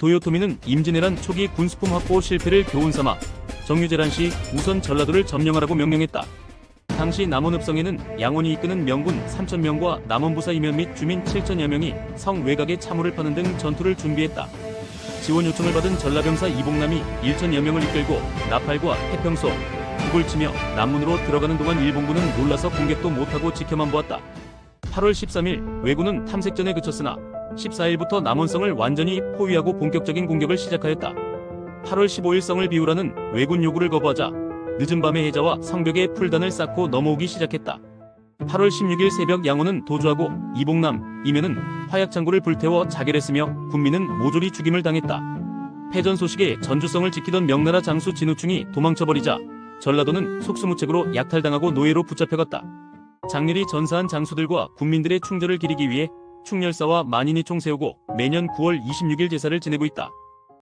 도요토미는 임진왜란 초기 군수품 확보 실패를 교훈삼아 정유재란 시 우선 전라도를 점령하라고 명령했다. 당시 남원읍성에는 양원이 이끄는 명군 3천명과 남원부사 임원 및 주민 7천여 명이 성 외곽에 참호를 파는 등 전투를 준비했다. 지원 요청을 받은 전라병사 이봉남이 1천여 명을 이끌고 나팔과 태평소, 북을 치며 남문으로 들어가는 동안 일본군은 놀라서 공격도 못하고 지켜만 보았다. 8월 13일 왜군은 탐색전에 그쳤으나 14일부터 남원성을 완전히 포위하고 본격적인 공격을 시작하였다. 8월 15일 성을 비우라는 왜군 요구를 거부하자 늦은 밤에 해자와 성벽에 풀단을 쌓고 넘어오기 시작했다. 8월 16일 새벽 양호는 도주하고 이봉남, 이면은 화약창고를 불태워 자결했으며 군민은 모조리 죽임을 당했다. 패전 소식에 전주성을 지키던 명나라 장수 진우충이 도망쳐버리자 전라도는 속수무책으로 약탈당하고 노예로 붙잡혀갔다. 장렬히 전사한 장수들과 군민들의 충절을 기리기 위해 충렬사와 만인이 총 세우고 매년 9월 26일 제사를 지내고 있다.